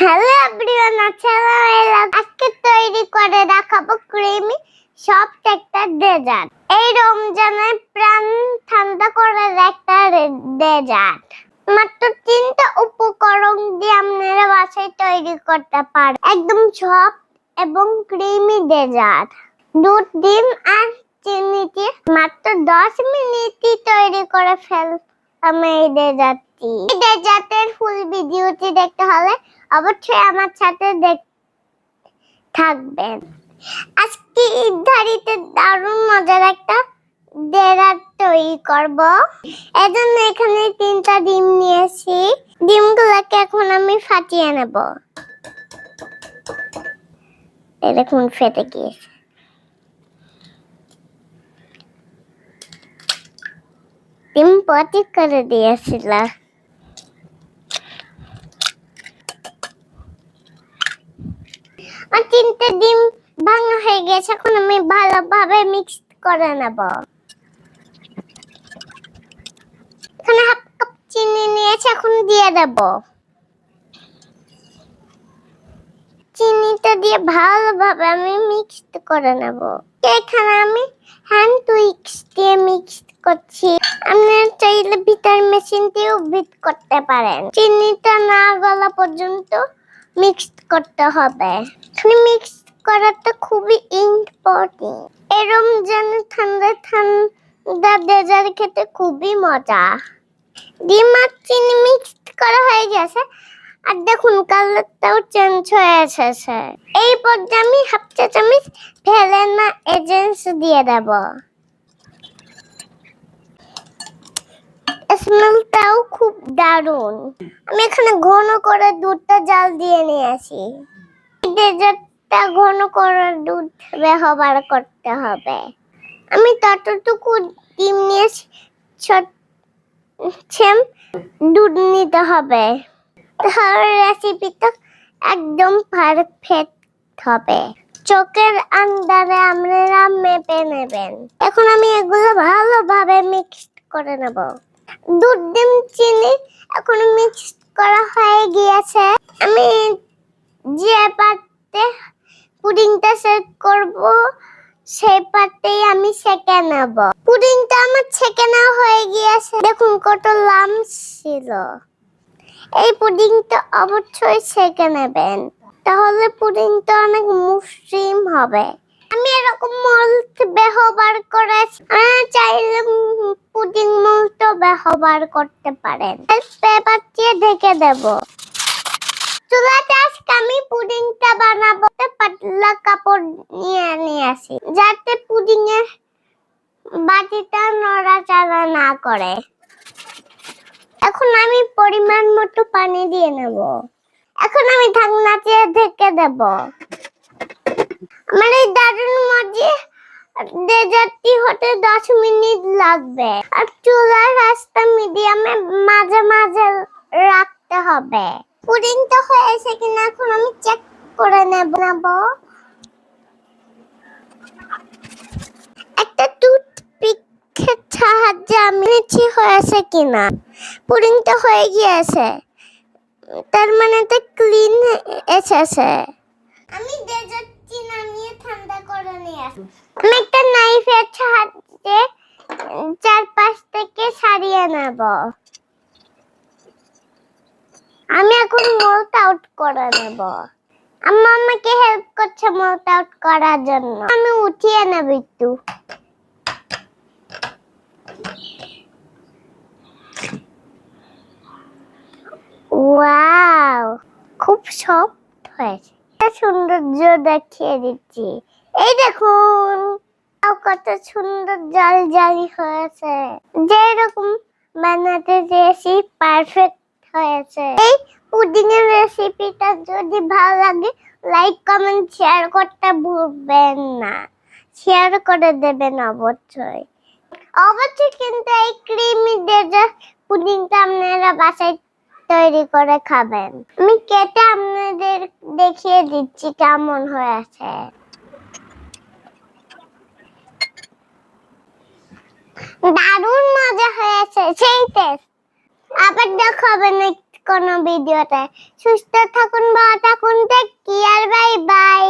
Hello everyone, আসসালামু আজকে তৈরি করে দেখাবো ক্রিমি সফট একটা ডেজার্ট। এই রমজানের প্রাণ ঠান্ডা করার একটা ডেজার্ট। মাত্র তিনটা উপকরণ দিয়ে আপনারা বাসায় তৈরি করতে পারেন একদম সফট এবং ক্রিমি ডেজার্ট। দুধ, ডিম আর চিনি দিয়ে মাত্র দশ মিনিটই তৈরি করে ফেল আমি এই ডেজার্টটি। এই ডেজার্টের ফুল ভিডিওটি দেখতে হলে অবশ্যই আমার সাথে থাকবেন। আজকে ইধারিতে দারুণ মজার একটা ডেজার্ট তৈরি করব। এজন্য এখানে তিনটা ডিম নিয়েছি। ডিমগুলোকে এখন আমি ফাটিয়ে নেব। দেখুন, ফেটে গিয়েছে। ডিম পটি করে দিয়েছিল আর তিনটে ডিম ভাঙা হয়ে গেছে, এখন আমি ভালোভাবে মিক্স করে নেব। এখানে হাফ কাপ চিনি নিয়েছি, এখন দিয়ে দেব। চিনিটা দিয়ে ভালোভাবে আমি মিক্স করে নেব। এখানে আমি হ্যান্ড উইক্স দিয়ে মিক্স করছি। আপনারা চাইলে ভিটার মেশিন দিয়েও বিট করতে পারেন। চিনিটা না গলা পর্যন্ত মিক্স করতে হবে। মিক্স করাটা খুবই ইম্পর্টেন্ট এরম যেন ঠান্ডা ঠান্ডা ডেজার্ট খেতে খুবই মজা। ডিম আর চিনি মিক্স করা হয়ে গেছে। আর দেখুন কালারটাও চেঞ্জ হয়ে এসেছে। এই পর্যায়ে আমি হাফ চা চামচ ভেলেনা এজেন্স দিয়ে দেব। খুব দারুণ। আমি এখানে ঘন করে দুধটা জাল দিয়ে নিয়েছি ডেজার্টটা ঘন করে দুধ ব্যবহার করতে হবে। আমি ততটুকু ডিম ছোট ছেম দুধ নিতে হবে। তাহলে রেসিপিটা একদম পারফেক্ট হবে। চোখের আন্দারে আপনারা মেপে নেবেন। এখন আমি এগুলো ভালোভাবে মিক্স করে নেব। দুধ ডিম চিনি এখন মিক্স করা হয়ে গিয়েছে। আমি যে পাত্রে পুডিংটা সেট করব, সেই পাত্রেই আমি সেকে নেব। পুডিংটা আমার ছেঁকে নেওয়া হয়ে গিয়েছে। দেখুন কত লাম ছিল। এই পুডিংটা অবশ্যই সেকে নেবেন। তাহলে পুডিংটা অনেক মসৃণ হবে। আমি এরকম মল্ট ব্যবহার করেছি। আপনারা চাইলে পুডিং মল্ট ব্যবহার করতে পারেন। পেপার দিয়ে ঢেকে দেব। চুলাতে আজকে আমি পুডিংটা বানাবো পাতলা কাপড় নিয়ে নিয়ে আসি, যাতে পুডিং এর বাটিটা নড়াচড়া না করে। এখন আমি পরিমাণ মতো পানি দিয়ে নেব। এখন আমি ঢাকনা দিয়ে ঢেকে দেব। আমার এই দারুণ ডেজার্টটি হতে দশ মিনিট লাগবে। আর চুলার রাস্তা মিডিয়ামে মাঝে মাঝে রাখতে হবে। পুডিংটা হয়েছে কিনা এখন আমি চেক করে নেব। একটা টুথপিকের সাহায্যে আমি নিচ্ছি হয়েছে কিনা। পুডিংটা হয়ে গিয়েছে। তার মানে এটা ক্লিন এসেছে। আমি ডেজার্টটি নামিয়ে ঠান্ডা করে নিয়ে আসি। নাইফের সাহায্যে চারপাশ থেকে সারিয়ে নেব। আমি এখন মোল্ট আউট করে নেব। আমাকে হেল্প করছে মোল্ট আউট করার জন্য। আমি উঠিয়ে নেব একটু। ওয়াও, খুব সফট হয়েছে। সৌন্দর্য দেখিয়ে দিচ্ছি। এই দেখুন। কত সুন্দর জল জালি হয়েছে। যেরকম বানাতে পারফেক্ট হয়েছে। এই রেসিপিটা যদি ভালো লাগে লাইক কমেন্ট শেয়ার করতে ভুলবেন না। শেয়ার করে দেবেন অবশ্যই। অবশ্যই কিন্তু এই ক্রিমি ডেজার্ট পুডিংটা আপনারা বাসায় তৈরি করে খাবেন। আমি কেটে আপনাদের দেখিয়ে দিচ্ছি কেমন হয়েছে। দারুণ মজা হয়েছে, সেই আবার দেখা হবে কোনো ভিডিওতে সুস্থ থাকুন, ভালো থাকুন টেক কেয়ার বাই বাই